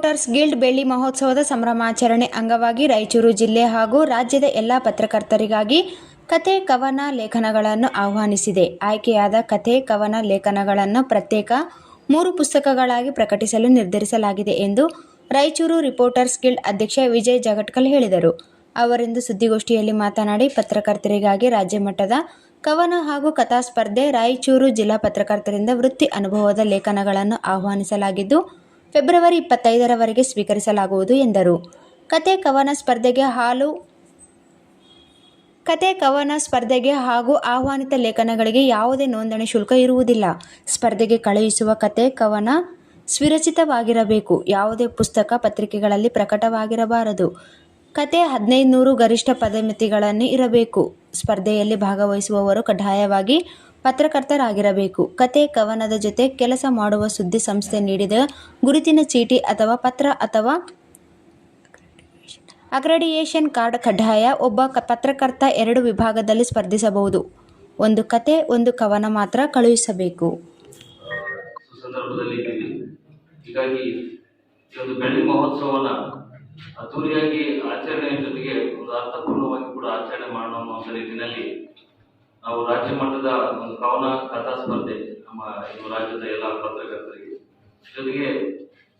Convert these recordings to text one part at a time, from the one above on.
Reporters guild ಬೆಳ್ಳಿ ಮಹೋತ್ಸವದ ಸಂಭ್ರಮಾಚರಣೆ ಅಂಗವಾಗಿ ರಾಯಚೂರು ಜಿಲ್ಲೆ ಹಾಗೂ ರಾಜ್ಯದ ಎಲ್ಲ ಪತ್ರಕರ್ತರಿಗಾಗಿ ಕಥೆ, ಕವನ ಲೇಖನಗಳನ್ನು ಆಹ್ವಾನಿಸಿದೆ. ಆಯ್ಕೆಯಾದ ಕಥೆ, ಕವನ ಲೇಖನಗಳನ್ನು ಪ್ರತ್ಯೇಕ ಮೂರು ಪುಸ್ತಕಗಳಾಗಿ ಪ್ರಕಟಿಸಲು ನಿರ್ಧರಿಸಲಾಗಿದೆ ಎಂದು ರಾಯಚೂರು ರಿಪೋರ್ಟರ್ಸ್ ಗಿಲ್ಡ್ ಅಧ್ಯಕ್ಷ ವಿಜಯ್ ಜಗಟ್ಕಲ್ ಹೇಳಿದರು. ಅವರಿಂದು ಸುದ್ದಿಗೋಷ್ಠಿಯಲ್ಲಿ ಮಾತನಾಡಿ, ಪತ್ರಕರ್ತರಿಗಾಗಿ ರಾಜ್ಯ ಮಟ್ಟದ ಕವನ ಹಾಗೂ ಕಥಾ ಸ್ಪರ್ಧೆ ರಾಯಚೂರು ಜಿಲ್ಲಾ ಪತ್ರಕರ್ತರಿಂದ ವೃತ್ತಿ ಅನುಭವದ ಲೇಖನಗಳನ್ನು ಆಹ್ವಾನಿಸಲಾಗಿದ್ದು ಫೆಬ್ರವರಿ ಇಪ್ಪತ್ತೈದರವರೆಗೆ ಸ್ವೀಕರಿಸಲಾಗುವುದು ಎಂದರು. ಕತೆ ಕವನ ಸ್ಪರ್ಧೆಗೆ ಹಾಲು ಕತೆ ಕವನ ಸ್ಪರ್ಧೆಗೆ ಹಾಗೂ ಆಹ್ವಾನಿತ ಲೇಖನಗಳಿಗೆ ಯಾವುದೇ ನೋಂದಣಿ ಶುಲ್ಕ ಇರುವುದಿಲ್ಲ. ಸ್ಪರ್ಧೆಗೆ ಕಳುಹಿಸುವ ಕತೆ ಕವನ ಸ್ವಿರಚಿತವಾಗಿರಬೇಕು ಯಾವುದೇ ಪುಸ್ತಕ ಪತ್ರಿಕೆಗಳಲ್ಲಿ ಪ್ರಕಟವಾಗಿರಬಾರದು. ಕತೆ ಹದಿನೈದು ನೂರು ಗರಿಷ್ಠ ಪದಮಿತಿಗಳನ್ನು ಇರಬೇಕು. ಸ್ಪರ್ಧೆಯಲ್ಲಿ ಭಾಗವಹಿಸುವವರು ಕಡ್ಡಾಯವಾಗಿ ಪತ್ರಕರ್ತರಾಗಿರಬೇಕು. ಕತೆ, ಕವನದ ಜೊತೆ ಕೆಲಸ ಮಾಡುವ ಸುದ್ದಿ ಸಂಸ್ಥೆ ನೀಡಿದ ಗುರುತಿನ ಚೀಟಿ ಅಥವಾ ಪತ್ರ ಅಥವಾ ಅಗ್ರಡಿಯೇಷನ್ ಕಾರ್ಡ್ ಕಡ್ಡಾಯ ಒಬ್ಬ ಪತ್ರಕರ್ತ ಎರಡು ವಿಭಾಗದಲ್ಲಿ ಸ್ಪರ್ಧಿಸಬಹುದು. ಒಂದು ಕತೆ, ಒಂದು ಕವನ ಮಾತ್ರ ಕಳುಹಿಸಬೇಕು. ಅದ್ದೂರಿಯಾಗಿ ಆಚರಣೆಯ ಜೊತೆಗೆ ಒಂದು ಅರ್ಥಪೂರ್ಣವಾಗಿ ಕೂಡ ಆಚರಣೆ ಮಾಡೋಣ ಅನ್ನುವಂಥ ನಿಟ್ಟಿನಲ್ಲಿ ನಾವು ರಾಜ್ಯ ಮಟ್ಟದ ಒಂದು ಕವನ ಕಥಾ ಸ್ಪರ್ಧೆ ನಮ್ಮ ಇದು ರಾಜ್ಯದ ಎಲ್ಲ ಪತ್ರಕರ್ತರಿಗೆ. ಜೊತೆಗೆ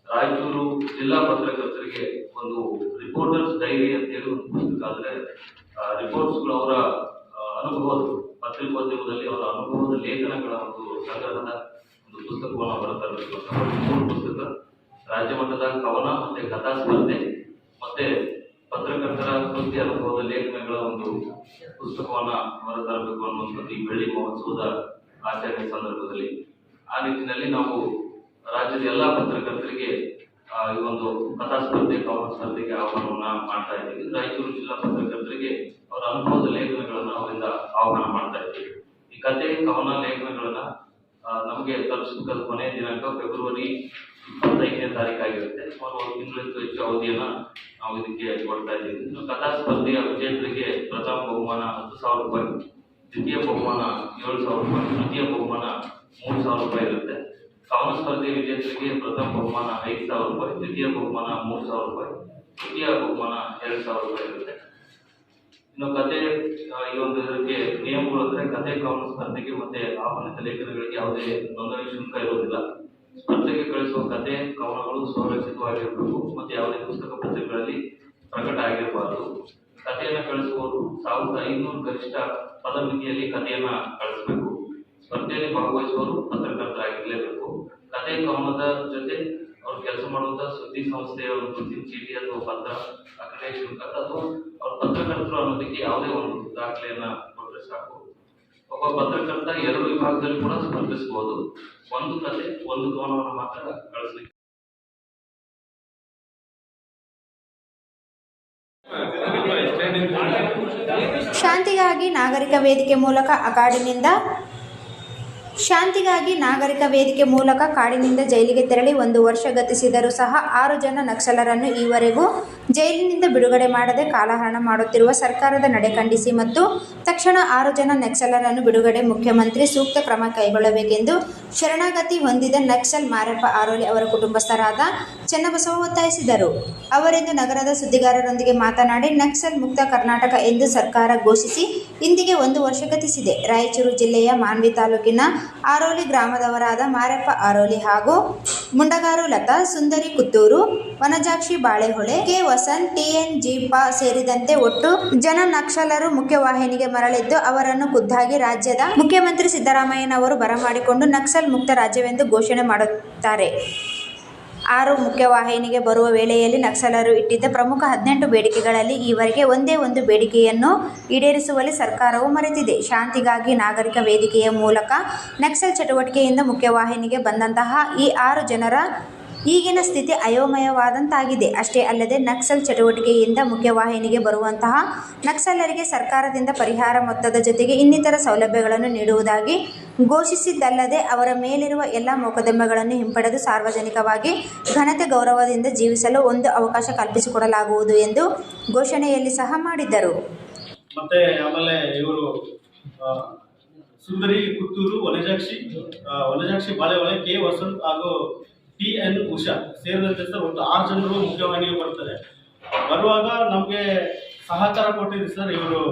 ರಾಯಚೂರು ಜಿಲ್ಲಾ ಪತ್ರಕರ್ತರಿಗೆ ಒಂದು ರಿಪೋರ್ಟರ್ಸ್ ಡೈರಿ ಅಂತ ಹೇಳಿ ಒಂದು ಪುಸ್ತಕ. ಅಂದ್ರೆ ರಿಪೋರ್ಟ್ಸ್ಗಳು ಅವರ ಆ, ಅನುಭವದ ಪತ್ರಿಕೋದ್ಯಮದಲ್ಲಿ ಅವರ ಅನುಭವದ ಲೇಖನಗಳ ಒಂದು ಸಂಗ್ರಹದ ಒಂದು ಪುಸ್ತಕವನ್ನು ಮೂರು ಪುಸ್ತಕ. ರಾಜ್ಯ ಮಟ್ಟದ ಕವನ ಮತ್ತು ಕಥಾ ಸ್ಪರ್ಧೆ ಮತ್ತೆ ಪತ್ರಕರ್ತರ ಕೃತಿ ಅನುಭವದ ಲೇಖನಗಳ ಒಂದು ಪುಸ್ತಕವನ್ನ ಹೊರತರಬೇಕು ಅನ್ನುವಂಥದ್ದು ಈ ಬೆಳ್ಳಿ ಮಹೋತ್ಸವದ ಆಚರಣೆ ಸಂದರ್ಭದಲ್ಲಿ. ಆ ನಿಟ್ಟಿನಲ್ಲಿ ನಾವು ರಾಜ್ಯದ ಎಲ್ಲ ಪತ್ರಕರ್ತರಿಗೆ ಈ ಒಂದು ಕಥಾ ಸ್ಪರ್ಧೆ ಕವನ ಸ್ಪರ್ಧೆಗೆ ಆಹ್ವಾನವನ್ನ ಮಾಡ್ತಾ ಇದ್ದೀವಿ. ರಾಯಚೂರು ಜಿಲ್ಲಾ ಪತ್ರಕರ್ತರಿಗೆ ಅವರ ಅನುಭವದ ಲೇಖನಗಳನ್ನು ಅವರಿಂದ ಆಹ್ವಾನ ಮಾಡ್ತಾ ಇದ್ದೀವಿ. ಈ ಕಥೆ, ಕವನ ಲೇಖನಗಳನ್ನ ನಮಗೆ ತಲುಪಿಸಬೇಕಾದ ಕೊನೆಯ ದಿನಾಂಕ, ಫೆಬ್ರವರಿ ಇಪ್ಪತ್ತೈದನೇ ತಾರೀಕು ಆಗಿರುತ್ತೆ. ಸುಮಾರು ಒಂದು ತಿಂಗಳಿಗೂ ಹೆಚ್ಚು ಅವಧಿಯನ್ನು ನಾವು ಇದಕ್ಕೆ ಕೊಡ್ತಾ ಇದ್ದೀವಿ. ಇನ್ನು ಕಥಾ ಸ್ಪರ್ಧೆಯ ವಿಜೇತರಿಗೆ ಪ್ರಥಮ ಬಹುಮಾನ ಹತ್ತು ಸಾವಿರ ರೂಪಾಯಿ, ದ್ವಿತೀಯ ಬಹುಮಾನ ಏಳು ಸಾವಿರ ರೂಪಾಯಿ, ತೃತೀಯ ಬಹುಮಾನ ಮೂರು ಸಾವಿರ ರೂಪಾಯಿ ಇರುತ್ತೆ. ಕಾವಲು ಸ್ಪರ್ಧೆ ವಿಜೇತರಿಗೆ ಪ್ರಥಮ ಬಹುಮಾನ ಐದು ಸಾವಿರ ರೂಪಾಯಿ, ದ್ವಿತೀಯ ಬಹುಮಾನ ಮೂರು ಸಾವಿರ ರೂಪಾಯಿ, ತೃತೀಯ ಬಹುಮಾನ ಎರಡು ಸಾವಿರ ರೂಪಾಯಿ ಇರುತ್ತೆ. ಇನ್ನು ಕತೆ ಈ ಒಂದು ಇದಕ್ಕೆ ನಿಯಮಗಳು ಅಂದರೆ ಕತೆ ಕವನ ಸ್ಪರ್ಧೆಗೆ ಮತ್ತೆ ಆಹ್ವಾನಿತ ಲೇಖನಗಳಿಗೆ ಯಾವುದೇ ನೋಂದಣಿ ಶುಲ್ಕ ಇರುವುದಿಲ್ಲ. ಸ್ಪರ್ಧೆಗೆ ಕಳಿಸುವ ಕಥೆ, ಕವನಗಳು ಸ್ವರಚಿತವಾಗಿರಬೇಕು ಮತ್ತು ಯಾವುದೇ ಪುಸ್ತಕ ಪತ್ರಿಕೆಗಳಲ್ಲಿ ಪ್ರಕಟ ಆಗಿರಬಾರದು. ಕಥೆಯನ್ನು ಕಳಿಸುವವರು ಸಾವಿರದ ಐನೂರು ಗರಿಷ್ಠ ಪದಮಿತಿಯಲ್ಲಿ ಕಥೆಯನ್ನ ಕಳಿಸಬೇಕು. ಸ್ಪರ್ಧೆಯಲ್ಲಿ ಭಾಗವಹಿಸುವವರು ಪತ್ರಕರ್ತರಾಗಿರಲೇಬೇಕು. ಕತೆ ಕವನದ ಜೊತೆ ಅವ್ರು ಕೆಲಸ ಮಾಡುವಂತಹ ಸುದ್ದಿ ಸಂಸ್ಥೆಯ ಒಂದು ಚೀಟಿ ಅಥವಾ ಪತ್ರ ದಾಖಲೆ ಶುಲ್ಕ ಅಥವಾ ಅವ್ರ ಪತ್ರಕರ್ತರು ಅನ್ನೋದಕ್ಕೆ ಯಾವುದೇ ಒಂದು ದಾಖಲೆಯನ್ನ ಕೊಟ್ಟರೆ ಸಾಕು. ಒಬ್ಬ ಪತ್ರಕರ್ತ ಎರಡು ವಿಭಾಗದಲ್ಲಿ ಕೂಡ ಸ್ಪರ್ಧಿಸಬಹುದು. ಒಂದು ಕತೆ, ಒಂದು ಕವನವನ್ನು ಮಾತ್ರ ಕಳಿಸ್ಲಿಕ್ಕೆ ಶಾಂತಿಗಾಗಿ ನಾಗರಿಕ ವೇದಿಕೆ ಮೂಲಕ ಅಕಾಡಿನಿಂದ ಶಾಂತಿಗಾಗಿ ನಾಗರಿಕ ವೇದಿಕೆ ಮೂಲಕ ಕಾಡಿನಿಂದ ಜೈಲಿಗೆ ತೆರಳಿ ಒಂದು ವರ್ಷ ಗತಿಸಿದರೂ ಸಹ ಆರು ಜನ ನಕ್ಸಲರನ್ನು ಈವರೆಗೂ ಜೈಲಿನಿಂದ ಬಿಡುಗಡೆ ಮಾಡದೆ ಕಾಲಹರಣ ಮಾಡುತ್ತಿರುವ ಸರ್ಕಾರದ ನಡೆ ಖಂಡಿಸಿ ಮತ್ತು ತಕ್ಷಣ ಆರು ಜನ ನಕ್ಸಲರನ್ನು ಬಿಡುಗಡೆ ಮುಖ್ಯಮಂತ್ರಿ ಸೂಕ್ತ ಕ್ರಮ ಕೈಗೊಳ್ಳಬೇಕೆಂದು ಶರಣಾಗತಿ ಹೊಂದಿದ ನಕ್ಸಲ್ ಮಾರಪ್ಪ ಆರೋಲಿ ಅವರ ಕುಟುಂಬಸ್ಥರಾದ ಚೆನ್ನಬಸವ ಒತ್ತಾಯಿಸಿದರು. ಅವರಿಂದು ನಗರದ ಸುದ್ದಿಗಾರರೊಂದಿಗೆ ಮಾತನಾಡಿ, ನಕ್ಸಲ್ ಮುಕ್ತ ಕರ್ನಾಟಕ ಎಂದು ಸರ್ಕಾರ ಘೋಷಿಸಿ, ಇಂದಿಗೆ ಒಂದು ವರ್ಷ ಗತಿಸಿದೆ. ರಾಯಚೂರು ಜಿಲ್ಲೆಯ ಮಾನ್ವಿ ತಾಲೂಕಿನ ಆರೋಲಿ ಗ್ರಾಮದವರಾದ ಮಾರಪ್ಪ ಆರೋಲಿ ಹಾಗೂ ಮುಂಡಗಾರು ಲತಾ, ಸುಂದರಿ ಕುತ್ತೂರು, ವನಜಾಕ್ಷಿ ಬಾಳೆಹೊಳೆ, ಕೆ. ವಸಂತ್, ಟಿಎನ್ ಜೀಪ ಸೇರಿದಂತೆ ಒಟ್ಟು ಜನ ನಕ್ಸಲರು ಮುಖ್ಯವಾಹಿನಿಗೆ ಮರಳಿದ್ದು ಅವರನ್ನು ಖುದ್ದಾಗಿ ರಾಜ್ಯದ ಮುಖ್ಯಮಂತ್ರಿ ಸಿದ್ದರಾಮಯ್ಯನವರು ಬರಮಾಡಿಕೊಂಡು ನಕ್ಸಲ್ ಮುಕ್ತ ರಾಜ್ಯವೆಂದು ಘೋಷಣೆ ಮಾಡುತ್ತಾರೆ. ಆರು ಮುಖ್ಯವಾಹಿನಿಗೆ ಬರುವ ವೇಳೆಯಲ್ಲಿ ನಕ್ಸಲರು ಇಟ್ಟಿದ್ದ ಪ್ರಮುಖ ಹದಿನೆಂಟು ಬೇಡಿಕೆಗಳಲ್ಲಿ ಈವರೆಗೆ ಒಂದೇ ಒಂದು ಬೇಡಿಕೆಯನ್ನು ಈಡೇರಿಸುವಲ್ಲಿ ಸರ್ಕಾರವು ಮರೆತಿದೆ. ಶಾಂತಿಗಾಗಿ ನಾಗರಿಕ ವೇದಿಕೆಯ ಮೂಲಕ ನಕ್ಸಲ್ ಚಟುವಟಿಕೆಯಿಂದ ಮುಖ್ಯವಾಹಿನಿಗೆ ಬಂದಂತಹ ಈ ಆರು ಜನರ ಈಗಿನ ಸ್ಥಿತಿ ಅಯೋಮಯವಾದಂತಾಗಿದೆ. ಅಷ್ಟೇ ಅಲ್ಲದೆ ನಕ್ಸಲ್ ಚಟುವಟಿಕೆಯಿಂದ ಮುಖ್ಯವಾಹಿನಿಗೆ ಬರುವಂತಹ ನಕ್ಸಲರಿಗೆ ಸರ್ಕಾರದಿಂದ ಪರಿಹಾರ ಮೊತ್ತದ ಜೊತೆಗೆ ಇನ್ನಿತರ ಸೌಲಭ್ಯಗಳನ್ನು ನೀಡುವುದಾಗಿ ಘೋಷಿಸಿದ್ದಲ್ಲದೆ ಅವರ ಮೇಲಿರುವ ಎಲ್ಲ ಮೊಕದ್ದಮೆಗಳನ್ನು ಹಿಂಪಡೆದು ಸಾರ್ವಜನಿಕವಾಗಿ ಘನತೆ ಗೌರವದಿಂದ ಜೀವಿಸಲು ಒಂದು ಅವಕಾಶ ಕಲ್ಪಿಸಿಕೊಡಲಾಗುವುದು ಎಂದು ಘೋಷಣೆಯಲ್ಲಿ ಸಹ ಮಾಡಿದ್ದರು. ಮತ್ತೆ ಆಮೇಲೆ ಇವರು ಸುಂದರಿ ಪುತ್ತೂರು ವನಜಾಕ್ಷಿ ವನಜಾಕ್ಷಿ ಬಾಳೆಹೊಳೆ ಕೆ ವಸಂತ್ ಹಾಗೂ ಟಿ ಎನ್ ಉಷಾ ಸೇರಿದಂತೆ ಸರ್ ಒಂದು ಆರು ಜನರು ಮುಖ್ಯವಾಹಿನಿಗೆ ಬರ್ತಾರೆ ಬರುವಾಗ ನಮಗೆ ಸಹಕಾರ ಕೊಟ್ಟಿದ್ರು ಸರ್ ಇವರು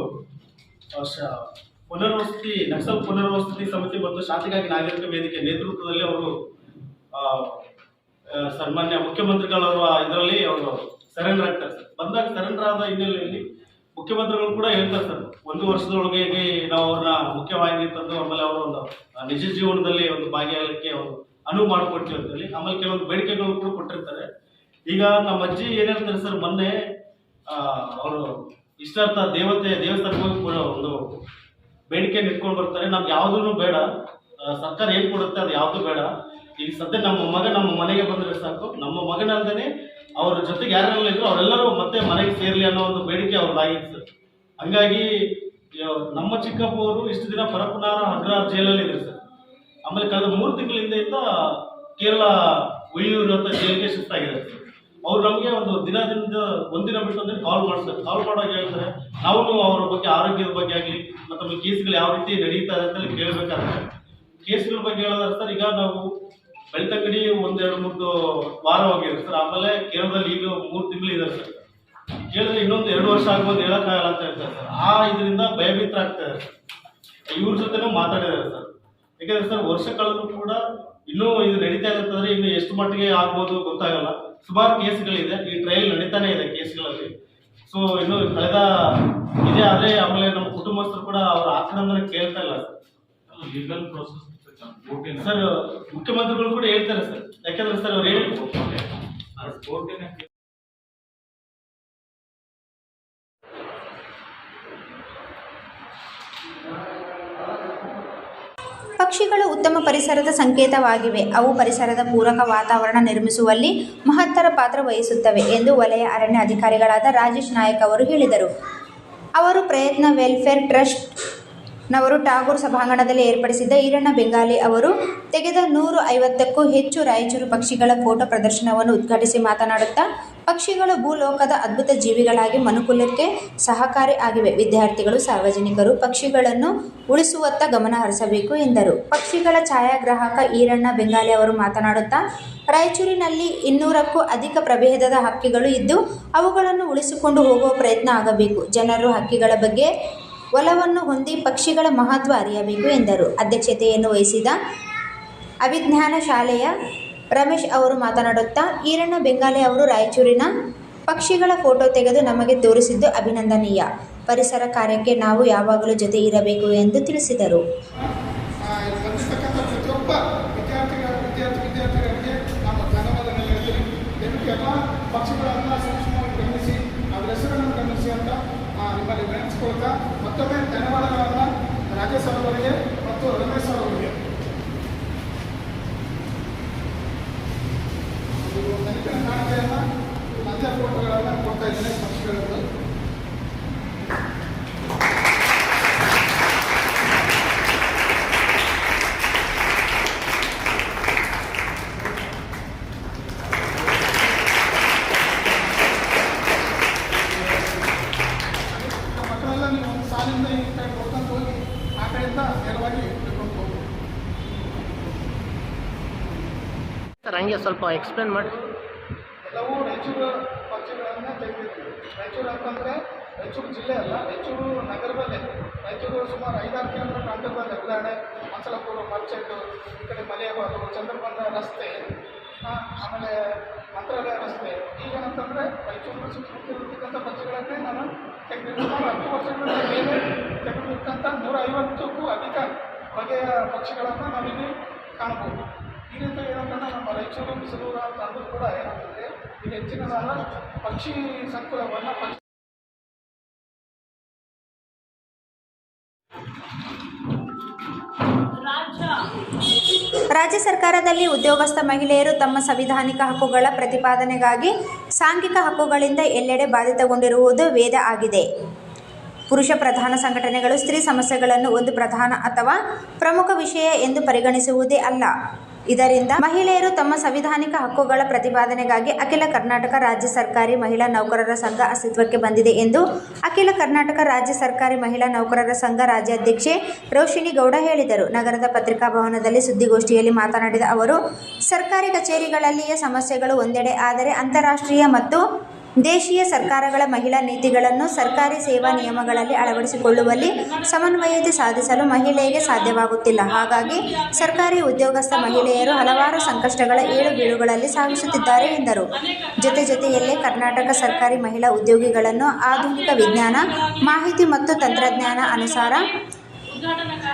ಪುನರ್ವಸತಿ, ನಕ್ಸಲ್ ಪುನರ್ವಸತಿ ಸಮಿತಿ ಮತ್ತು ಶಾಂತಿಗಾಗಿ ನಾಗರಿಕ ವೇದಿಕೆ ನೇತೃತ್ವದಲ್ಲಿ ಅವರು ಸನ್ಮಾನ್ಯ ಮುಖ್ಯಮಂತ್ರಿಗಳವರ ಇದರಲ್ಲಿ ಅವರು ಸರೆಂಡರ್ ಆಗ್ತಾರೆ ಸರ್. ಬಂದಾಗ ಸರೆಂಡರ್ ಆದ ಹಿನ್ನೆಲೆಯಲ್ಲಿ ಮುಖ್ಯಮಂತ್ರಿಗಳು ಕೂಡ ಹೇಳ್ತಾರೆ ಸರ್, ಒಂದು ವರ್ಷದೊಳಗೆ ನಾವು ಅವ್ರನ್ನ ಮುಖ್ಯವಾಹಿನಿ ತಂದು ಆಮೇಲೆ ಅವರ ಒಂದು ನಿಜ ಜೀವನದಲ್ಲಿ ಒಂದು ಭಾಗಿಯಾಗಲಿಕ್ಕೆ ಅವರು ಅನುವು ಮಾಡಿಕೊಡ್ತೀವಿ ಅಂತೇಳಿ. ಆಮೇಲೆ ಕೆಲವೊಂದು ಬೇಡಿಕೆಗಳು ಕೂಡ ಕೊಟ್ಟಿರ್ತಾರೆ. ಈಗ ನಮ್ಮ ಅಜ್ಜಿ ಏನ್ ಹೇಳ್ತಾರೆ ಸರ್, ಮೊನ್ನೆ ಅವರು ಇಷ್ಟಾರ್ಥ ದೇವತೆ, ದೇವಸ್ಥಾನಕ್ಕೆ ಕೂಡ ಒಂದು ಬೇಡಿಕೆ ಇಟ್ಕೊಂಡು ಬರ್ತಾರೆ. ನಮ್ಗೆ ಯಾವುದೂ ಬೇಡ. ಸರ್ಕಾರ ಏನು ಕೊಡುತ್ತೆ ಅದು ಯಾವುದು ಬೇಡ. ಈಗ ಸದ್ಯ ನಮ್ಮ ಮಗ ನಮ್ಮ ಮನೆಗೆ ಬಂದರೆ ಸಾಕು. ನಮ್ಮ ಮಗನಲ್ದೇನೆ ಅವ್ರ ಜೊತೆಗೆ ಯಾರೆಲ್ಲ ಇದ್ರು ಅವರೆಲ್ಲರೂ ಮತ್ತೆ ಮನೆಗೆ ಸೇರ್ಲಿ ಅನ್ನೋ ಒಂದು ಬೇಡಿಕೆ ಅವ್ರದ್ದಾಗಿತ್ತು ಸರ್. ಹಂಗಾಗಿ ನಮ್ಮ ಚಿಕ್ಕಪ್ಪ ಅವರು ಇಷ್ಟು ದಿನ ಪರಪುನಾರ ಅಗ್ರಹಾರ ಜೈಲಲ್ಲಿ ಇದ್ರು ಸರ್. ಆಮೇಲೆ ಕಳೆದ ಮೂರು ತಿಂಗಳಿಂದ ಕೇರಳ ಒಯ್ಯೂರು ಅಂತ ಜೈಲಿಗೆ ಶಿಫ್ಟ್ ಆಗಿದ್ದಾರೆ ಅವ್ರು ನಮಗೆ ಒಂದು ದಿನದಿಂದ ಒಂದಿನ ಬಿಟ್ಟು ಅಂದ್ರೆ ಕಾಲ್ ಮಾಡ್ತಾರೆ ಕಾಲ್ ಮಾಡೋಕೆ ಹೇಳ್ತಾರೆ. ನಾವು ಅವರ ಬಗ್ಗೆ, ಆರೋಗ್ಯದ ಬಗ್ಗೆ ಆಗಲಿ, ಮತ್ತು ನಮ್ಮ ಕೇಸ್ಗಳು ಯಾವ ರೀತಿ ನಡೀತಾ ಇದೆ ಅಂತ ಕೇಳಬೇಕಾದ್ರೆ. ಕೇಸ್ಗಳ ಬಗ್ಗೆ ಹೇಳೋದಾದ್ರೆ ಸರ್, ಈಗ ನಾವು ಬೆಳ್ತಂಗಡಿ ಒಂದೆರಡು ಮೂರು ವಾರ ಹೋಗಿದ್ದಾರೆ ಸರ್. ಆಮೇಲೆ ಕೇರಳದಲ್ಲಿ ಈಗ ಮೂರು ತಿಂಗಳು ಇದ್ದಾರೆ ಸರ್. ಕೇಳಿದ್ರೆ ಇನ್ನೊಂದು ಎರಡು ವರ್ಷ ಆಗ್ಬೋದು ಹೇಳೋಕ್ಕಾಗಲ್ಲ ಅಂತ ಹೇಳ್ತಾರೆ ಸರ್. ಆ ಇದರಿಂದ ಭಯಭೀತ ಆಗ್ತಾರೆ ಇದೆ ಇವ್ರ ಜೊತೆನೂ ಮಾತಾಡಿದ್ದಾರೆ ಸರ್. ಯಾಕಂದ್ರೆ ಸರ್ ವರ್ಷ ಕಳೆದ್ರು ಕೂಡ ಇನ್ನೂ ಇದು ನಡೀತಾ ಇರುತ್ತಂದ್ರೆ ಇನ್ನು ಎಷ್ಟು ಮಟ್ಟಿಗೆ ಆಗ್ಬೋದು ಗೊತ್ತಾಗಲ್ಲ. ಸುಮಾರು ಕೇಸ್ಗಳಿದೆ. ಈ ಟ್ರಯಲ್ ನಡೀತಾನೆ ಇದೆ ಕೇಸ್ಗಳಲ್ಲಿ. ಸೊ ಇನ್ನು ಕಳೆದ ಇದೇ ಆದ್ರೆ ಆಮೇಲೆ ನಮ್ಮ ಕುಟುಂಬಸ್ಥರು ಕೂಡ ಅವರ ಆಕ್ರಂದನ ಕೇಳ್ತಾ ಇಲ್ಲ ಸರ್. ಲೀಗಲ್ ಪ್ರೋಸೆಸ್ ಸರ್ ಮುಖ್ಯಮಂತ್ರಿಗಳು ಕೂಡ ಹೇಳ್ತಾರೆ ಸರ್. ಯಾಕಂದ್ರೆ ಸರ್ ಅವ್ರು ಹೇಳಿ ಪಕ್ಷಿಗಳು ಉತ್ತಮ ಪರಿಸರದ ಸಂಕೇತವಾಗಿವೆ. ಅವು ಪರಿಸರದ ಪೂರಕ ವಾತಾವರಣ ನಿರ್ಮಿಸುವಲ್ಲಿ ಮಹತ್ತರ ಪಾತ್ರ ವಹಿಸುತ್ತವೆ ಎಂದು ವಲಯ ಅರಣ್ಯ ಅಧಿಕಾರಿಗಳಾದ ರಾಜೇಶ್ ನಾಯಕ್ ಅವರು ಹೇಳಿದರು. ಅವರು ಪ್ರಯತ್ನ ವೆಲ್ಫೇರ್ ಟ್ರಸ್ಟ್ ನವರು ಟಾಗೂರ್ ಸಭಾಂಗಣದಲ್ಲಿ ಏರ್ಪಡಿಸಿದ್ದ ಈರಣ್ಣ ಬೆಂಗಾಲಿ ಅವರು ತೆಗೆದ ನೂರು ಐವತ್ತಕ್ಕೂ ಹೆಚ್ಚು ರಾಯಚೂರು ಪಕ್ಷಿಗಳ ಫೋಟೋ ಪ್ರದರ್ಶನವನ್ನು ಉದ್ಘಾಟಿಸಿ ಮಾತನಾಡುತ್ತಾ ಪಕ್ಷಿಗಳು ಭೂಲೋಕದ ಅದ್ಭುತ ಜೀವಿಗಳಾಗಿ ಮನುಕುಲಕ್ಕೆ ಸಹಕಾರಿ ಆಗಿವೆ. ವಿದ್ಯಾರ್ಥಿಗಳು, ಸಾರ್ವಜನಿಕರು ಪಕ್ಷಿಗಳನ್ನು ಉಳಿಸುವತ್ತ ಗಮನ ಹರಿಸಬೇಕು ಎಂದರು. ಪಕ್ಷಿಗಳ ಛಾಯಾಗ್ರಾಹಕ ಈರಣ್ಣ ಬೆಂಗಾಲಿ ಅವರು ಮಾತನಾಡುತ್ತಾ, ರಾಯಚೂರಿನಲ್ಲಿ ಇನ್ನೂರಕ್ಕೂ ಅಧಿಕ ಪ್ರಭೇದದ ಹಕ್ಕಿಗಳು ಇದ್ದು, ಅವುಗಳನ್ನು ಉಳಿಸಿಕೊಂಡು ಹೋಗುವ ಪ್ರಯತ್ನ ಆಗಬೇಕು. ಜನರು ಹಕ್ಕಿಗಳ ಬಗ್ಗೆ ಒಲವನ್ನು ಹೊಂದಿ ಪಕ್ಷಿಗಳ ಮಹತ್ವ ಅರಿಯಬೇಕು ಎಂದರು. ಅಧ್ಯಕ್ಷತೆಯನ್ನು ವಹಿಸಿದ ಅಭಿಜ್ಞಾನ ಶಾಲೆಯ ರಮೇಶ್ ಅವರು ಮಾತನಾಡುತ್ತಾ, ಈರಣ್ಣ ಬೆಂಗಾಲೆ ಅವರು ರಾಯಚೂರಿನ ಪಕ್ಷಿಗಳ ಫೋಟೋ ತೆಗೆದು ನಮಗೆ ತೋರಿಸಿದ್ದು ಅಭಿನಂದನೀಯ. ಪರಿಸರ ಕಾರ್ಯಕ್ಕೆ ನಾವು ಯಾವಾಗಲೂ ಜೊತೆ ಇರಬೇಕು ಎಂದು ತಿಳಿಸಿದರು ಆ, ಇಲ್ಲಿ ಬಂದಿರ್ತಕ್ಕಂಥ ಪ್ರತಿಯೊಬ್ಬ ವಿದ್ಯಾರ್ಥಿಗಳ ವಿದ್ಯಾರ್ಥಿ ವಿದ್ಯಾರ್ಥಿಗಳಿಗೆ ನಾನು ಧನ್ಯವಾದಗಳು ಹೇಳ್ತೀನಿ ದಯವಿಟ್ಟು ಎಲ್ಲ ಪಕ್ಷಿಗಳನ್ನ ಸೂಕ್ಷ್ಮವಾಗಿ ಗಮನಿಸಿ ಅದರ ಹೆಸರನ್ನು ಗಮನಿಸಿ ಅಂತ ಆ, ನಿಮ್ಮಲ್ಲಿ ವಿನಂತಿಸ್ಕೊಳ್ತಾ ಮತ್ತೊಮ್ಮೆ ಧನ್ಯವಾದಗಳನ್ನು ರಾಜೇಶ್ ಸರ್ ಅವರಿಗೆ ಮತ್ತು ರಮೇಶ್ ಸರ್ ಅವರಿಗೆ ಒಂದು ನೆನಪಿನ ಕಾಣಿಕೆಯನ್ನು ನಂತರ ಫೋಟೋಗಳನ್ನು ಕೊಡ್ತಾ ಇದ್ದೇನೆ ಪಕ್ಷಿಗಳದ್ದು ಮಕ್ಕಳೆಲ್ಲ ನೀವು ಒಂದು ಸಾಲಿಂದ ಈ ಕಡೆ ಕೊಡ್ಕೊಂಡು ಹೋಗಿ ಆ ಕಡೆಯಿಂದ ನೇರವಾಗಿ ಸರ್ ಹಂಗೆ ಸ್ವಲ್ಪ ಎಕ್ಸ್ಪ್ಲೇನ್ ಮಾಡಿ. ಎಲ್ಲವೂ ರಾಯಚೂರು ಪಕ್ಷಿಗಳನ್ನು ತೆಗೆದಿರ್ತೀವಿ ರಾಯಚೂರು ಅಂತಂದರೆ ರಾಯಚೂರು ಜಿಲ್ಲೆ ಅಲ್ಲ, ರಾಯಚೂರು ನಗರದಲ್ಲೇ. ರಾಯಚೂರು ಸುಮಾರು ಐದಾರು ಕಿಲೋಮೀಟರ್ ಅಂತರದಲ್ಲಿ ಉದಾಹರಣೆ ಮಸಲಪುರ ಮರ್ಚೆಟ್ಟು ಈ ಕಡೆ ಮಲೆಯಬಾದು ಚಂದ್ರಬಂದ ರಸ್ತೆ ಆಮೇಲೆ ಮಂತ್ರಾಲಯ ರಸ್ತೆ. ಈಗೇನಂತಂದರೆ ರಾಯಚೂರು ಸುತ್ತಮುತ್ತಲಿರ್ತಕ್ಕಂಥ ಪಕ್ಷಿಗಳನ್ನೇ ನಾನು ತೆಗೆದಿರ್ತೀನಿ ಹತ್ತು ವರ್ಷಗಳ ಮೇಲೆ ತೆಗೆದಿರ್ತಕ್ಕಂಥ ನೂರ ಐವತ್ತಕ್ಕೂ ಅಧಿಕ ಬಗೆಯ ಪಕ್ಷಿಗಳನ್ನು ನಾವಿಲ್ಲಿ ಕಾಣಬಹುದು ಈ ರೀತಿ ಏನಂತಂದ್ರೆ ನಮ್ಮ ರಾಯಚೂರು ಬಿಸಿಲೂರ ಅಂತ ಅಂದ್ರೂ ಕೂಡ ಏನಾಗುತ್ತೆ ಇಲ್ಲಿ ಹೆಚ್ಚಿನ ಸಾಲ ಪಕ್ಷಿ ಸಂಕುಲವನ್ನು ಪಕ್ಷಿ ರಾಜ್ಯ ಸರ್ಕಾರದಲ್ಲಿ ಉದ್ಯೋಗಸ್ಥ ಮಹಿಳೆಯರು ತಮ್ಮ ಸಂವಿಧಾನಿಕ ಹಕ್ಕುಗಳ ಪ್ರತಿಪಾದನೆಗಾಗಿ ಸಾಂಘಿಕ ಹಕ್ಕುಗಳಿಂದ ಎಲ್ಲೆಡೆ ಬಾಧಿತಗೊಂಡಿರುವುದು ವೇದ ಆಗಿದೆ. ಪುರುಷ ಪ್ರಧಾನ ಸಂಘಟನೆಗಳು ಸ್ತ್ರೀ ಸಮಸ್ಯೆಗಳನ್ನು ಒಂದು ಪ್ರಧಾನ ಅಥವಾ ಪ್ರಮುಖ ವಿಷಯ ಎಂದು ಪರಿಗಣಿಸುವುದೇ ಅಲ್ಲ. ಇದರಿಂದ ಮಹಿಳೆಯರು ತಮ್ಮ ಸಂವಿಧಾನಿಕ ಹಕ್ಕುಗಳ ಪ್ರತಿಪಾದನೆಗಾಗಿ ಅಖಿಲ ಕರ್ನಾಟಕ ರಾಜ್ಯ ಸರ್ಕಾರಿ ಮಹಿಳಾ ನೌಕರರ ಸಂಘ ಅಸ್ತಿತ್ವಕ್ಕೆ ಬಂದಿದೆ ಎಂದು ಅಖಿಲ ಕರ್ನಾಟಕ ರಾಜ್ಯ ಸರ್ಕಾರಿ ಮಹಿಳಾ ನೌಕರರ ಸಂಘ ರಾಜ್ಯಾಧ್ಯಕ್ಷೆ ರೋಷಿಣಿ ಗೌಡ ಹೇಳಿದರು. ನಗರದ ಪತ್ರಿಕಾ ಭವನದಲ್ಲಿ ಸುದ್ದಿಗೋಷ್ಠಿಯಲ್ಲಿ ಮಾತನಾಡಿದ ಅವರು, ಸರ್ಕಾರಿ ಕಚೇರಿಗಳಲ್ಲಿಯ ಸಮಸ್ಯೆಗಳು ಒಂದೆಡೆ ಆದರೆ ಅಂತಾರಾಷ್ಟ್ರೀಯ ಮತ್ತು ದೇಶೀಯ ಸರ್ಕಾರಗಳ ಮಹಿಳಾ ನೀತಿಗಳನ್ನು ಸರ್ಕಾರಿ ಸೇವಾ ನಿಯಮಗಳಲ್ಲಿ ಅಳವಡಿಸಿಕೊಳ್ಳುವಲ್ಲಿ ಸಮನ್ವಯತೆ ಸಾಧಿಸಲು ಮಹಿಳೆಗೆ ಸಾಧ್ಯವಾಗುತ್ತಿಲ್ಲ. ಹಾಗಾಗಿ ಸರ್ಕಾರಿ ಉದ್ಯೋಗಸ್ಥ ಮಹಿಳೆಯರು ಹಲವಾರು ಸಂಕಷ್ಟಗಳ ಏಳು ಬೀಳುಗಳಲ್ಲಿ ಸಾಗಿಸುತ್ತಿದ್ದಾರೆ ಎಂದರು. ಜೊತೆ ಜೊತೆಯಲ್ಲೇ ಕರ್ನಾಟಕ ಸರ್ಕಾರಿ ಮಹಿಳಾ ಉದ್ಯೋಗಿಗಳನ್ನು ಆಧುನಿಕ ವಿಜ್ಞಾನ, ಮಾಹಿತಿ ಮತ್ತು ತಂತ್ರಜ್ಞಾನ ಅನುಸಾರ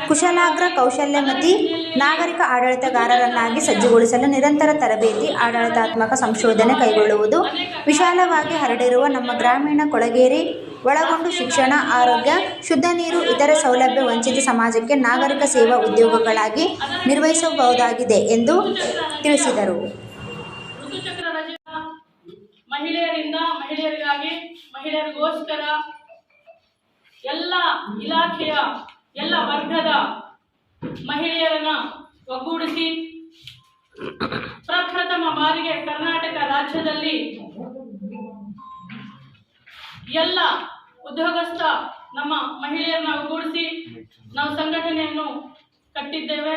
ಕುಶಲಾಗ್ರ ಕೌಶಲ್ಯಮತಿ ನಾಗರಿಕ ಆಡಳಿತಗಾರರನ್ನಾಗಿ ಸಜ್ಜುಗೊಳಿಸಲು ನಿರಂತರ ತರಬೇತಿ, ಆಡಳಿತಾತ್ಮಕ ಸಂಶೋಧನೆ ಕೈಗೊಳ್ಳುವುದು, ವಿಶಾಲವಾಗಿ ಹರಡಿರುವ ನಮ್ಮ ಗ್ರಾಮೀಣ ಕೊಳಗೇರಿ, ಒಳಗೊಂಡು ಶಿಕ್ಷಣ, ಆರೋಗ್ಯ, ಶುದ್ಧ ನೀರು, ಇತರೆ ಸೌಲಭ್ಯ ವಂಚಿತ ಸಮಾಜಕ್ಕೆ ನಾಗರಿಕ ಸೇವಾ ಉದ್ಯೋಗಗಳಾಗಿ ನಿರ್ವಹಿಸಬಹುದಾಗಿದೆ ಎಂದು ತಿಳಿಸಿದರು. ಮಹಿಳೆಯರಿಂದ, ಮಹಿಳೆಯರಿಗಾಗಿ, ಮಹಿಳೆಯರಿಗೋಸ್ಕರ ಎಲ್ಲ ಇಲಾಖೆಯ ಎಲ್ಲ ವರ್ಗದ ಮಹಿಳೆಯರನ್ನ ಒಗ್ಗೂಡಿಸಿ ಪ್ರಪ್ರಥಮ ಬಾರಿಗೆ ಕರ್ನಾಟಕ ರಾಜ್ಯದಲ್ಲಿ ಎಲ್ಲ ಉದ್ಯೋಗಸ್ಥ ನಮ್ಮ ಮಹಿಳೆಯರನ್ನ ಒಗ್ಗೂಡಿಸಿ ನಾವು ಸಂಘಟನೆಯನ್ನು ಕಟ್ಟಿದ್ದೇವೆ.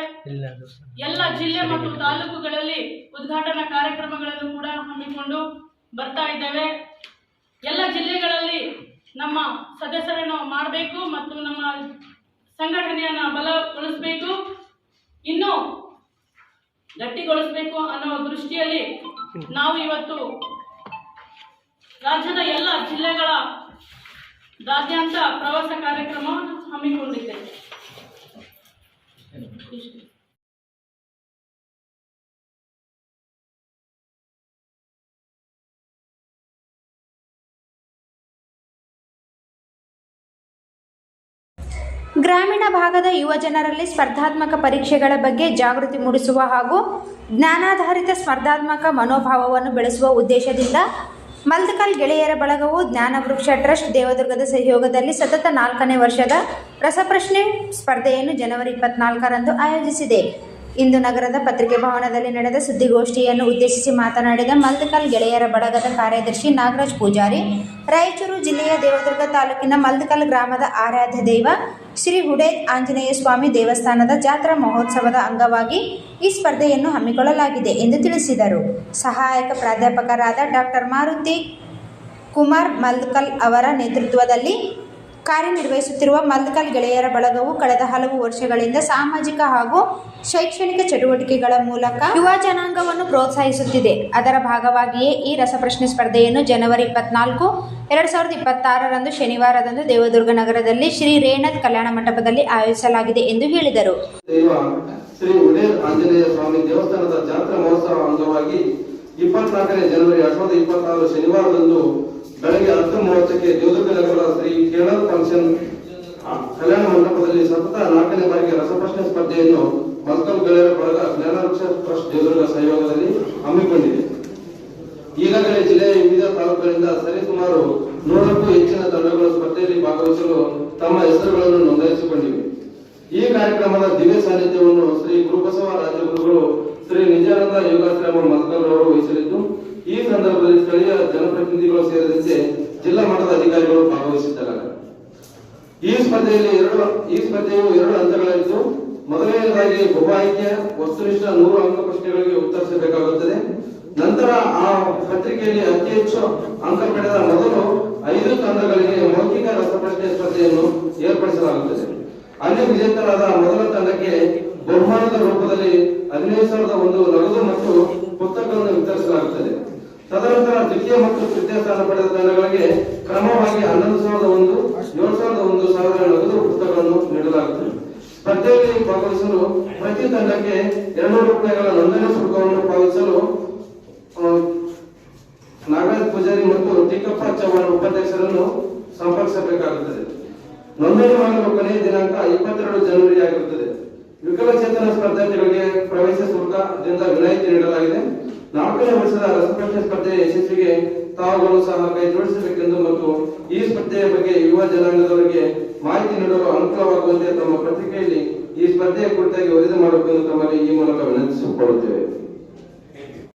ಎಲ್ಲ ಜಿಲ್ಲೆ ಮತ್ತು ತಾಲೂಕುಗಳಲ್ಲಿ ಉದ್ಘಾಟನಾ ಕಾರ್ಯಕ್ರಮಗಳನ್ನು ಕೂಡ ಹಮ್ಮಿಕೊಂಡು ಬರ್ತಾ ಇದ್ದೇವೆ. ಎಲ್ಲ ಜಿಲ್ಲೆಗಳಲ್ಲಿ ನಮ್ಮ ಸದಸ್ಯರನ್ನು ಮಾಡಬೇಕು ಮತ್ತು ನಮ್ಮ ಸಂಘಟನೆಯನ್ನ ಬಲಗೊಳಿಸಬೇಕು, ಇನ್ನು ಗಟ್ಟಿಗೊಳಿಸಬೇಕು ಅನ್ನೋ ದೃಷ್ಟಿಯಲ್ಲಿ ನಾವು ಇವತ್ತು ರಾಜ್ಯದ ಎಲ್ಲ ಜಿಲ್ಲೆಗಳ ರಾಜ್ಯಾಂತ ಪ್ರವಾಸ ಕಾರ್ಯಕ್ರಮವನ್ನು ಹಮ್ಮಿಕೊಂಡಿದ್ದೇವೆ. ಗ್ರಾಮೀಣ ಭಾಗದ ಯುವ ಜನರಲ್ಲಿ ಸ್ಪರ್ಧಾತ್ಮಕ ಪರೀಕ್ಷೆಗಳ ಬಗ್ಗೆ ಜಾಗೃತಿ ಮೂಡಿಸುವ ಹಾಗೂ ಜ್ಞಾನಾಧಾರಿತ ಸ್ಪರ್ಧಾತ್ಮಕ ಮನೋಭಾವವನ್ನು ಬೆಳೆಸುವ ಉದ್ದೇಶದಿಂದ ಮಲ್ದಕಲ್ ಗೆಳೆಯರ ಬಳಗವು ಜ್ಞಾನವೃಕ್ಷ ಟ್ರಸ್ಟ್ ದೇವದುರ್ಗದ ಸಹಯೋಗದಲ್ಲಿ ಸತತ ನಾಲ್ಕನೇ ವರ್ಷದ ರಸಪ್ರಶ್ನೆ ಸ್ಪರ್ಧೆಯನ್ನು ಜನವರಿ ಇಪ್ಪತ್ನಾಲ್ಕರಂದು ಆಯೋಜಿಸಿದೆ. ಇಂದು ನಗರದ ಪತ್ರಿಕೆ ಭವನದಲ್ಲಿ ನಡೆದ ಸುದ್ದಿಗೋಷ್ಠಿಯನ್ನು ಉದ್ದೇಶಿಸಿ ಮಾತನಾಡಿದ ಮಲ್ದಕಲ್ ಗೆಳೆಯರ ಬಳಗದ ಕಾರ್ಯದರ್ಶಿ ನಾಗರಾಜ್ ಪೂಜಾರಿ, ರಾಯಚೂರು ಜಿಲ್ಲೆಯ ದೇವದುರ್ಗ ತಾಲೂಕಿನ ಮಲ್ದಕಲ್ ಗ್ರಾಮದ ಆರಾಧ್ಯ ದೈವ ಶ್ರೀ ಹುಡೇ ಆಂಜನೇಯ ಸ್ವಾಮಿ ದೇವಸ್ಥಾನದ ಜಾತ್ರಾ ಮಹೋತ್ಸವದ ಅಂಗವಾಗಿ ಈ ಸ್ಪರ್ಧೆಯನ್ನು ಹಮ್ಮಿಕೊಳ್ಳಲಾಗಿದೆ ಎಂದು ತಿಳಿಸಿದರು. ಸಹಾಯಕ ಪ್ರಾಧ್ಯಾಪಕರಾದ ಡಾಕ್ಟರ್ ಮಾರುತಿ ಕುಮಾರ್ ಮಲ್ಕಲ್ ಅವರ ನೇತೃತ್ವದಲ್ಲಿ ಕಾರ್ಯನಿರ್ವಹಿಸುತ್ತಿರುವ ಮಲ್ಕಲ್ ಗೆಳೆಯರ ಬಳಗವು ಕಳೆದ ಹಲವು ವರ್ಷಗಳಿಂದ ಸಾಮಾಜಿಕ ಹಾಗೂ ಶೈಕ್ಷಣಿಕ ಚಟುವಟಿಕೆಗಳ ಮೂಲಕ ಯುವ ಜನಾಂಗವನ್ನು ಪ್ರೋತ್ಸಾಹಿಸುತ್ತಿದೆ. ಅದರ ಭಾಗವಾಗಿಯೇ ಈ ರಸಪ್ರಶ್ನೆ ಸ್ಪರ್ಧೆಯನ್ನು ಜನವರಿ ಇಪ್ಪತ್ನಾಲ್ಕು, ಎರಡ್ ಸಾವಿರದ ಇಪ್ಪತ್ತಾರರಂದು ಶನಿವಾರದಂದು ದೇವದುರ್ಗ ನಗರದಲ್ಲಿ ಶ್ರೀ ರೇಣತ್ ಕಲ್ಯಾಣ ಮಂಟಪದಲ್ಲಿ ಆಯೋಜಿಸಲಾಗಿದೆ ಎಂದು ಹೇಳಿದರು. ಇಪ್ಪತ್ನಾಲ್ಕನೇ ಜನವರಿ, ಎರಡ್ ಸಾವಿರದ ಇಪ್ಪತ್ತಾರು ಶನಿವಾರದಂದು ಬೆಳಗ್ಗೆ ಹತ್ತು ಮೂವತ್ತಕ್ಕೆ ನಗರದ ಶ್ರೀ ಕೇರಳ ಫಂಕ್ಷನ್ ಕಲ್ಯಾಣ ಮಂಟಪದಲ್ಲಿ ಸತತ ನಾಲ್ಕನೇ ಬಾರಿಗೆ ರಸಪ್ರಶ್ನೆ ಸ್ಪರ್ಧೆಯನ್ನು ಮಲ್ಕಲ್ ಗೆಳೆಯರ ಬಳಗ ಜ್ಞಾನವೃಕ್ಷ ಟ್ರಸ್ಟ್ ದೇವದುರ್ಗ ಸಹಯೋಗದಲ್ಲಿ ಹಮ್ಮಿಕೊಂಡಿದೆ. ಈಗಾಗಲೇ ಜಿಲ್ಲೆಯ ವಿವಿಧ ತಾಲೂಕುಗಳಿಂದ ಸರಿಸುಮಾರು ನೂರಕ್ಕೂ ಹೆಚ್ಚಿನ ತಂಡಗಳು ಸ್ಪರ್ಧೆಯಲ್ಲಿ ಭಾಗವಹಿಸಲು ತಮ್ಮ ಹೆಸರುಗಳನ್ನು ನೋಂದಾಯಿಸಿಕೊಂಡಿವೆ. ಈ ಕಾರ್ಯಕ್ರಮದ ದಿವ್ಯ ಸಾನ್ನಿಧ್ಯವನ್ನು ಶ್ರೀ ಗುರುಬಸವ ರಾಜಗುರುಗಳು ಶ್ರೀ ನಿಜಾನಂದ ಯೋಗಾಶ್ರಮ ಮಲ್ಕಲ್ ಅವರು ವಹಿಸಲಿದ್ದು ಈ ಸಂದರ್ಭದಲ್ಲಿ ಸ್ಥಳೀಯ ಜನಪ್ರತಿನಿಧಿಗಳು ಸೇರಿದಂತೆ ಜಿಲ್ಲಾ ಮಟ್ಟದ ಅಧಿಕಾರಿಗಳು ಭಾಗವಹಿಸಿದ್ದಾರೆ. ಈ ಸ್ಪರ್ಧೆಯಲ್ಲಿ ಎರಡು, ಈ ಸ್ಪರ್ಧೆಯು ಎರಡು ಹಂತಗಳಲ್ಲಿದ್ದು ಮೊದಲನೆಯದಾಗಿ ಬಹು ಆಯ್ಕೆ, ವಸ್ತುನಿಷ್ಠ ನೂರು ಅಂಕ ಪ್ರಶ್ನೆಗಳಿಗೆ ಉತ್ತರಿಸಬೇಕಾಗುತ್ತದೆ. ನಂತರ ಆ ಪತ್ರಿಕೆಯಲ್ಲಿ ಅತಿ ಹೆಚ್ಚು ಅಂಕ ಪಡೆದ ಮೊದಲು ಐದು ತಂಡಗಳಿಗೆ ಮೌಖಿಕ ರಸಪ್ರಶ್ನೆ ಸ್ಪರ್ಧೆಯನ್ನು ಏರ್ಪಡಿಸಲಾಗುತ್ತದೆ. ಅಲ್ಲಿ ವಿಜೇತರಾದ ಮೊದಲ ತಂಡಕ್ಕೆ ಬಹುಮಾನದ ರೂಪದಲ್ಲಿ ಹದಿನೈದು ಸಾವಿರದ ಒಂದು ನಗದು ಮತ್ತು ಪುಸ್ತಕವನ್ನು ವಿತರಿಸಲಾಗುತ್ತದೆ. ದ್ವಿತೀಯ ಮತ್ತು ತೃತೀಯ ಸ್ಥಾನ ಪಡೆದ ತಂಡಗಳಿಗೆ ಕ್ರಮವಾಗಿ ಹನ್ನೊಂದು ಸಾವಿರದ ಒಂದು, ಏಳು ಸಾವಿರದ ಒಂದು ಸಾವಿರ ನಗದು ಪುಸ್ತಕಗಳನ್ನು ನೀಡಲಾಗುತ್ತದೆ. ಸ್ಪರ್ಧೆಯಲ್ಲಿ ಭಾಗವಹಿಸಲು ಪ್ರತಿ ತಂಡಕ್ಕೆ ಎರಡು ರೂಪಾಯಿಗಳ ನೋಂದಣಿ ಶುಲ್ಕವನ್ನು ಪಾವತಿಸಲು ನಾಗರಾಜ್ ಪೂಜಾರಿ ಮತ್ತು ಟಿಕ್ಕಪ್ಪ ಚವ್ಹಾಣ್ ಉಪಾಧ್ಯಕ್ಷರನ್ನು ಸಂಪರ್ಕಿಸಬೇಕಾಗುತ್ತದೆ. ನೋಂದಣಿ ಮಾಡಲು ಕೊನೆಯ ದಿನಾಂಕ ಇಪ್ಪತ್ತೆರಡು ಜನವರಿ ಆಗಿರುತ್ತದೆ. ವಿಕಲಚೇತನ ಸ್ಪರ್ಧಾರ್ಥಿಗಳಿಗೆ ಪ್ರವೇಶ ಶುಲ್ಕದಿಂದ ವಿನಾಯಿತಿ ನೀಡಲಾಗಿದೆ. ನಾಲ್ಕನೇ ವರ್ಷದ ರಸಪ್ರಶ್ನೆ ಸ್ಪರ್ಧೆ ಯಶಸ್ವಿಗೆ ತಾವುಗಳು ಸಹ ಕೈ ಜೋಡಿಸಬೇಕೆಂದು ಮತ್ತು ಈ ಸ್ಪರ್ಧೆಯ ಬಗ್ಗೆ ಯುವ ಜನಾಂಗದವರಿಗೆ ಮಾಹಿತಿ ನೀಡಲು ಅನುಕೂಲವಾಗುವಂತೆ ತಮ್ಮ ಪತ್ರಿಕೆಯಲ್ಲಿ ಈ ಸ್ಪರ್ಧೆಯ ಕುರಿತಾಗಿ ವರದಿ ಮಾಡಬೇಕೆಂದು ತಮ್ಮಲ್ಲಿ ಈ ಮೂಲಕ ವಿನಂತಿಸಿಕೊಳ್ಳುತ್ತೇವೆ.